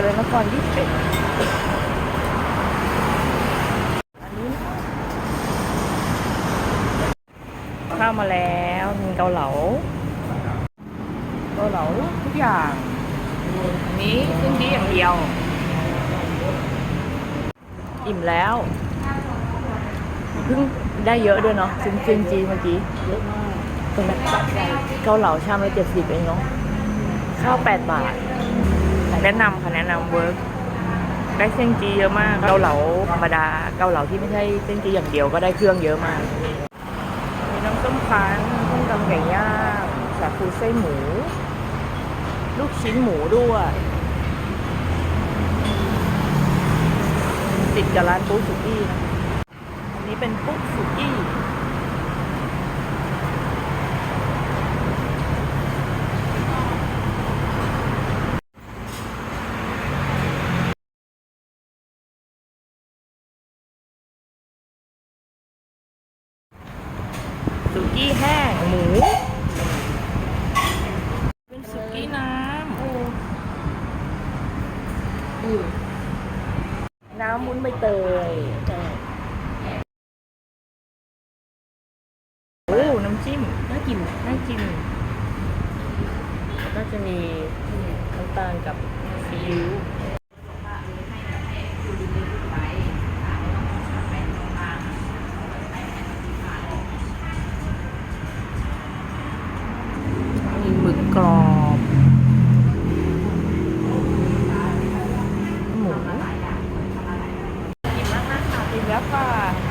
จริญนครยี่สิบอันนี้ข้าวมาแล้วมีเกาเหลา เกาเหลาทุกอย่างอันนี้เครื่งดีอย่างเดียว อิ่มแล้วเพิ่งได้เยอะด้วยเนาะซินซินจีเมื่อกี้เยอะมากตรงนั้นเกาเหลาชามละเจ็ดสิบเองเนาะข้าวแปดบาท แนะนำค่ะแนะนำเวิร์กได้เส้นจีเยอะมาก เกาเหลาธรรมดา เกาเหลาที่ไม่ใช่เส้นจีอย่างเดียวก็ได้เครื่องเยอะมาก มีน้ำส้มคั้นต้มยำไก่ย่างสาคูไส้หมู ลูกชิ้นหมูด้วยติดกับร้านปุ๊กสุกี้นะอันนี้เป็นปุ๊กสุกี้ กี้แห้งหมู เป็นสุกี้น้ำ น้ำมุ้นใบเตยโอ้น้ำจิ้ม น่ากิน น่ากิน แล้วก็จะมีน้ำตาลกับซีอิ๊ว กรอบ หมูอิ่มแล้วค่ะ